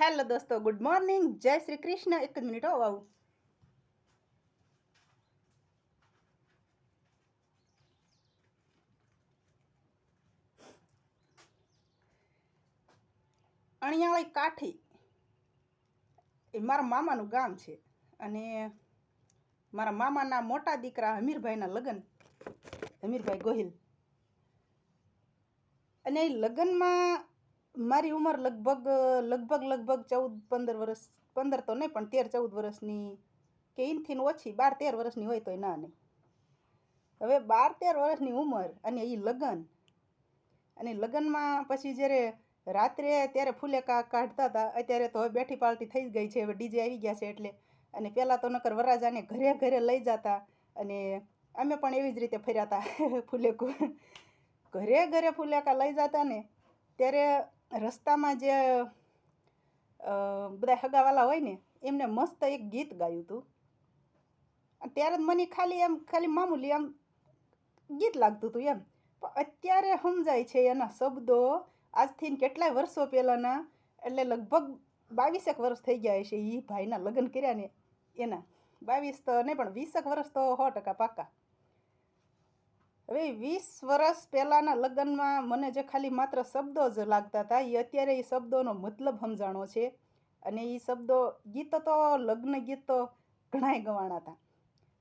Hello દોસ્તો, good morning. જય શ્રી કૃષ્ણ. એક જ મિનિટ આવું અણિયાળી કાઠી. એ મારા મામાનું ગામ છે. અને મારા મામાના મોટા દીકરા હમીરભાઈના લગ્ન. હમીરભાઈ ગોહિલ. અને એ લગ્નમાં મારી ઉંમર લગભગ લગભગ લગભગ ચૌદ, પંદર વર્ષ પંદર તો નહીં, પણ તેર, ચૌદ વર્ષની કે એનથી ઓછી, બાર, તેર વર્ષની હોય તોય ના નહીં. હવે બાર, તેર વર્ષની ઉંમર અને એ લગ્ન, અને લગ્નમાં પછી જ્યારે રાત્રે ત્યારે ફૂલેકા કાઢતા હતા, અત્યારે તો હવે બેઠી પાલટી થઈ જ ગઈ છે, હવે ડીજે આવી ગયા છે એટલે, અને પહેલાં તો નકર વરરાજાને ઘરે ઘરે લઈ જતા, અને અમે પણ એવી જ રીતે ફર્યા હતા ફૂલેકું. ઘરે ઘરે ફૂલેકા લઈ જતા ને, ત્યારે રસ્તામાં જે બધા હગાવાલા હોય ને, એમને મસ્ત એક ગીત ગાયું હતું ત્યારે જ મને ખાલી એમ, ખાલી મામૂલી આમ ગીત લાગતું હતું એમ. પણ અત્યારે સમજાય છે એના શબ્દો આજથી કેટલાય વર્ષો પહેલાંના, એટલે લગભગ બાવીસેક વર્ષ થઈ ગયા છે એ ભાઈના લગ્ન કર્યા ને એના. બાવીસ તો નહીં પણ વીસેક વર્ષ તો સો ટકા પાકા હવે વીસ વર્ષ પહેલાંના લગ્નમાં મને જે ખાલી માત્ર શબ્દો જ લાગતા હતા એ અત્યારે એ શબ્દોનો મતલબ સમજાણો છે. અને એ શબ્દો, ગીતો તો લગ્ન ગીત તો ઘણાય ગવાણા હતા.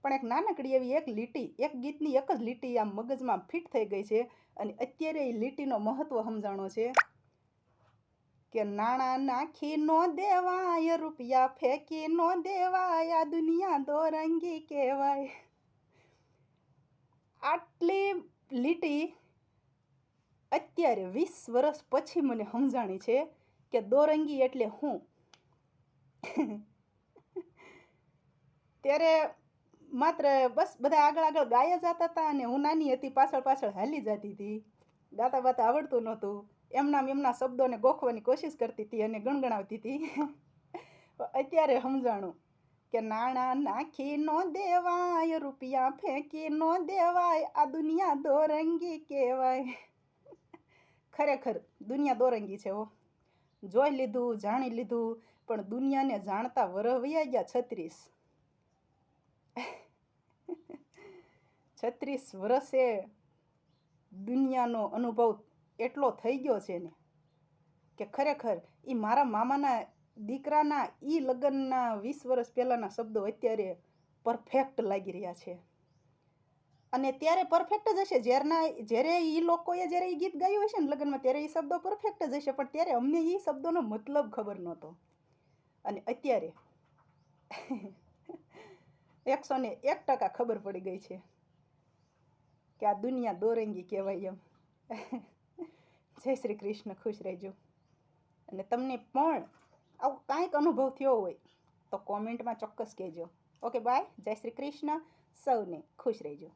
પણ એક નાનકડી એવી એક લીટી, એક ગીતની એક જ લીટી આમ મગજમાં ફિટ થઈ ગઈ છે અને અત્યારે એ લીટીનો મહત્વ સમજાણો છે કે નાણાં નાખી નો દેવાય, રૂપિયા ફેંકી નો દેવાય, આ દુનિયા દોરંગી કહેવાય. આટલી લીટી અત્યારે વીસ વર્ષ પછી મને સમજાણી છે કે દોરંગી એટલે હું. ત્યારે માત્ર બસ બધા આગળ આગળ ગાયા જતા હતા અને હું નાની હતી, પાછળ પાછળ હાલી જતી હતી. ગાતા બાતા આવડતું નહોતું. એમના એમના શબ્દોને ગોખવાની કોશિશ કરતી હતી અને ગણગણાવતી હતી. અત્યારે સમજાણું. કે નાણાં નાખી નો દેવાય, રૂપિયા ફેંકી નો દેવાય, આ દુનિયા દોરંગી કહેવાય. ખરેખર દુનિયા દોરંગી છે હો. જોઈ લીધું, જાણી લીધું, પણ દુનિયાને જાણતા વરહ વયા ગયા છત્રીસ. છત્રીસ વર્ષે દુનિયાનો અનુભવ એટલો થઈ ગયો છે ને, કે ખરેખર એ મારા મામાના દીકરાના એ લગ્નના વીસ વર્ષ પહેલાંના શબ્દો અત્યારે પરફેક્ટ લાગી રહ્યા છે. અને ત્યારે પરફેક્ટ જ હશે. જ્યારના જ્યારે એ લોકોએ જ્યારે એ ગીત ગાયું હશે ને લગ્નમાં, ત્યારે એ શબ્દો પરફેક્ટ જ હશે. પણ ત્યારે અમને એ શબ્દોનો મતલબ ખબર નહોતો. અને અત્યારે એકસો ને એક ટકા ખબર પડી ગઈ છે કે આ દુનિયા દોરંગી કહેવાય એમ. જય શ્રી કૃષ્ણ, ખુશ રહેજો. અને તમને પણ આવું કાંઈક અનુભવ થયો હોય, તો કોમેન્ટમાં ચોક્કસ કહેજો. ઓકે બાય જય શ્રી કૃષ્ણ. સૌને ખુશ રહેજો.